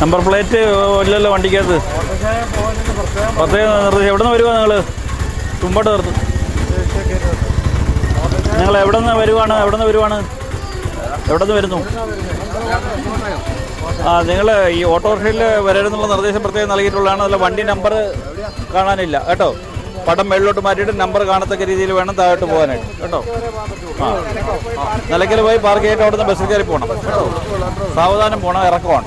Number plate ഇല്ലല്ലോ വണ്ടിക്കകത്ത്. പ്രത്യേകം നിർദ്ദേശം എവിടെ നിന്ന് വരുവാ നിങ്ങൾ തുമ്പോട്ട് നിർത്തും. നിങ്ങൾ എവിടെ നിന്ന് വരുവാണ്? എവിടെ നിന്ന് വരുവാണ്? എവിടെ നിന്ന് വരുന്നു? ആ നിങ്ങൾ ഈ ഓട്ടോറിക്ഷയിൽ വരരുന്നുള്ള നിർദ്ദേശം പ്രത്യേകം നൽകിയിട്ടുള്ളതാണ്. അതിൽ വണ്ടി നമ്പർ കാണാനില്ല. കേട്ടോ? പടം മേളിലോട്ട് മാറ്റിയിട്ട് നമ്പർ കാണത്തക്ക രീതിയിൽ വേണം താഴോട്ട് പോകാനായിട്ട്. കേട്ടോ? ആ. നിലയ്ക്കൽ പോയി പാർക്ക് ചെയ്തിട്ട് അവിടുന്ന് ബസ്സിൽ കയറി പോകണം കേട്ടോ സാവധാനം പോകണം ഇറക്കമാണ്.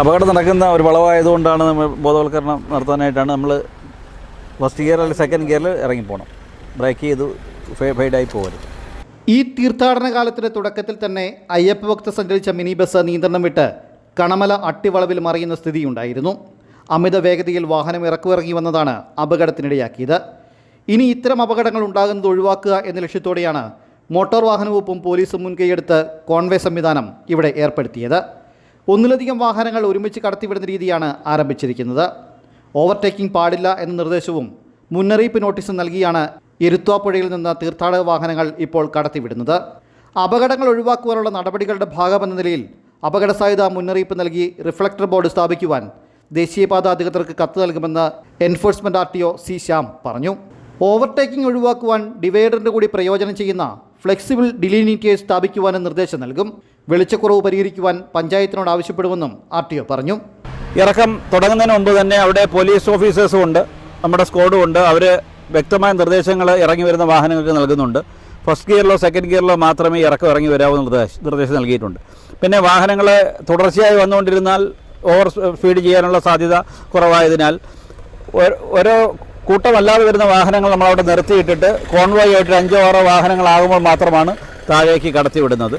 അപകടം നടക്കുന്ന ഒരു വളവായതുകൊണ്ടാണ് നമ്മൾ ബോധവൽക്കരണം നടത്താനായിട്ടാണ് നമ്മൾ ഫസ്റ്റ് ഗിയർ അല്ലെങ്കിൽ സെക്കൻഡ് ഗിയറിൽ ഇറങ്ങി പോകണം ബ്രേക്ക് ചെയ്ത് ഫൈഡായി പോകരുത് ഈ തീർത്ഥാടന കാലത്തിന്റെ തുടക്കത്തിൽ തന്നെ അയ്യപ്പ ഭക്ത സഞ്ചരിച്ച മിനി ബസ് നിയന്ത്രണം വിട്ട് കണമല അട്ടിവളവിൽ മറിയുന്ന സ്ഥിതിയുണ്ടായിരുന്നു. അമിത വേഗതയിൽ വാഹനം ഇറക്കുമിറങ്ങി വന്നതാണ് അപകടത്തിനിടയാക്കിയത്. ഇനി ഇത്തരം അപകടങ്ങൾ ഉണ്ടാകുന്നത് ഒഴിവാക്കുക എന്ന ലക്ഷ്യത്തോടെയാണ് മോട്ടോർ വാഹന വകുപ്പും പോലീസും മുൻകൈയെടുത്ത് കോൺവേ സംവിധാനം ഇവിടെ ഏർപ്പെടുത്തിയത്. ഒന്നിലധികം വാഹനങ്ങൾ ഒരുമിച്ച് കടത്തിവിടുന്ന രീതിയാണ് ആരംഭിച്ചിരിക്കുന്നത്. ഓവർടേക്കിംഗ് പാടില്ല എന്ന നിർദ്ദേശവും മുന്നറിയിപ്പ് നോട്ടീസും നൽകിയാണ് ഇരുത്വാപ്പുഴയിൽ നിന്ന് തീർത്ഥാടക വാഹനങ്ങൾ ഇപ്പോൾ കടത്തിവിടുന്നത്. അപകടങ്ങൾ ഒഴിവാക്കുവാനുള്ള നടപടികളുടെ ഭാഗമെന്ന നിലയിൽ അപകട സാധ്യത മുന്നറിയിപ്പ് നൽകി റിഫ്ലക്ടർ ബോർഡ് സ്ഥാപിക്കുവാൻ ദേശീയപാത അധികൃതർക്ക് കത്ത് നൽകുമെന്ന് enforcement R T O C Shyam പറഞ്ഞു. ഓവർടേക്കിംഗ് ഒഴിവാക്കുവാൻ ഡിവൈഡറിന്റെ കൂടി പ്രയോജനം ചെയ്യുന്ന ഫ്ലെക്സിബിൾ ഡിലീനിറ്റേഴ്സ് സ്ഥാപിക്കുവാനും നിർദ്ദേശം നൽകും. വെളിച്ചക്കുറവ് പരിഹരിക്കുവാൻ പഞ്ചായത്തിനോട് ആവശ്യപ്പെടുമെന്നും ആർ ടി ഒ പറഞ്ഞു. ഇറക്കം തുടങ്ങുന്നതിന് മുമ്പ് തന്നെ അവിടെ പോലീസ് ഓഫീസേഴ്സും ഉണ്ട്. നമ്മുടെ സ്ക്വാഡും ഉണ്ട്. അവർ വ്യക്തമായ നിർദ്ദേശങ്ങൾ ഇറങ്ങി വരുന്ന വാഹനങ്ങൾക്ക് നൽകുന്നുണ്ട്. ഫസ്റ്റ് ഗിയറിലോ സെക്കൻഡ് ഗിയറിലോ മാത്രമേ ഇറക്കം ഇറങ്ങി വരാവൂ നിർദ്ദേശം നിർദ്ദേശം നൽകിയിട്ടുണ്ട്. പിന്നെ വാഹനങ്ങൾ തുടർച്ചയായി വന്നുകൊണ്ടിരുന്നാൽ ഓവർ സ്പീഡ് ചെയ്യാനുള്ള സാധ്യത കുറവായതിനാൽ ഓരോ കൂട്ടമല്ലാതെ വരുന്ന വാഹനങ്ങൾ നമ്മളവിടെ നിർത്തിയിട്ടിട്ട് കോൺവോയ് ആയിട്ട് അഞ്ചോ ആറോ വാഹനങ്ങളാകുമ്പോൾ മാത്രമാണ് താഴേക്ക് കടത്തിവിടുന്നത്.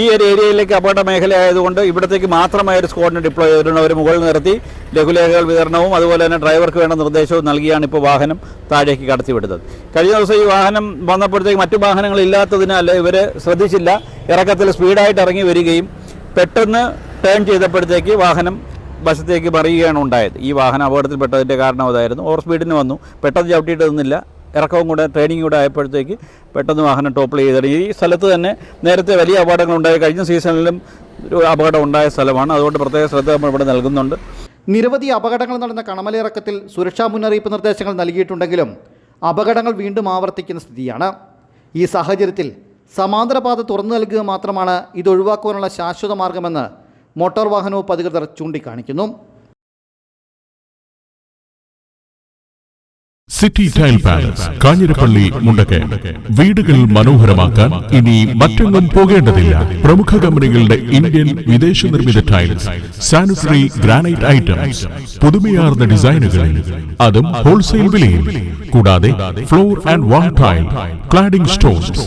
ഈ ഒരു ഏരിയയിലേക്ക് അപകട മേഖല ആയതുകൊണ്ട് ഇവിടത്തേക്ക് മാത്രമായ ഒരു സ്ക്വാഡിനെ ഡിപ്ലോയ് ചെയ്തിട്ടുണ്ട്. അവർ മുകളിൽ നിർത്തി ലഘുലേഖകൾ വിതരണവും അതുപോലെ തന്നെ ഡ്രൈവർക്ക് വേണ്ട നിർദ്ദേശവും നൽകിയാണ് ഇപ്പോൾ വാഹനം താഴേക്ക് കടത്തിവിടുന്നത്. കഴിഞ്ഞ ദിവസം ഈ വാഹനം വന്നപ്പോഴത്തേക്ക് മറ്റു വാഹനങ്ങൾ ഇല്ലാത്തതിനാൽ ഇവർ ശ്രദ്ധിച്ചില്ല. ഇറക്കത്തിൽ സ്പീഡായിട്ട് ഇറങ്ങി വരികയും പെട്ടെന്ന് ടേൺ ചെയ്തപ്പോഴത്തേക്ക് വാഹനം വശത്തേക്ക് മറിയുകയാണ് ഉണ്ടായത്. ഈ വാഹനം അപകടത്തിൽപ്പെട്ടതിന്റെ കാരണം അതായിരുന്നു. ഓവർ സ്പീഡിന് വന്നു. പെട്ടെന്ന് ചവിട്ടിയിട്ട് നിന്നില്ല ഇറക്കവും കൂടെ ട്രെയിനിങ് കൂടെ ആയപ്പോഴത്തേക്ക് പെട്ടെന്ന് വാഹനം ടോപ്പിൾ ചെയ്തിട്ട് ഈ സ്ഥലത്ത് തന്നെ നേരത്തെ വലിയ അപകടങ്ങൾ ഉണ്ടായി കഴിഞ്ഞ സീസണിലും ഒരു അപകടം ഉണ്ടായ സ്ഥലമാണ്. അതുകൊണ്ട് പ്രത്യേക ശ്രദ്ധ നമ്മൾ ഇവിടെ നൽകുന്നുണ്ട്. നിരവധി അപകടങ്ങൾ നടന്ന കണമലയിറക്കത്തിൽ സുരക്ഷാ മുന്നറിയിപ്പ് നിർദ്ദേശങ്ങൾ നൽകിയിട്ടുണ്ടെങ്കിലും അപകടങ്ങൾ വീണ്ടും ആവർത്തിക്കുന്ന സ്ഥിതിയാണ്. ഈ സാഹചര്യത്തിൽ സമാന്തരപാത തുറന്നു നൽകുക മാത്രമാണ് ഇത് ഒഴിവാക്കുവാനുള്ള ശാശ്വത മാർഗമെന്ന് മോട്ടോർ വാഹന വകുപ്പ് അധികൃതർ ചൂണ്ടിക്കാണിക്കുന്നു. City tile palace Kanjirappally Mundakayam. വീടുകൾ മനോഹരമാക്കാൻ ഇനി മറ്റൊന്നും പോകേണ്ടതില്ല. പ്രമുഖ കമ്പനികളുടെ ഇന്ത്യൻ വിദേശ നിർമ്മിത ടൈൽസ് സാനിറ്ററി ഗ്രാനൈറ്റ് ഐറ്റംസ് പുതുമയാർന്ന ഡിസൈനുകളിൽ അതും ഹോൾസെയിൽ വിലയിൽ. കൂടാതെ floor and wall tile cladding stones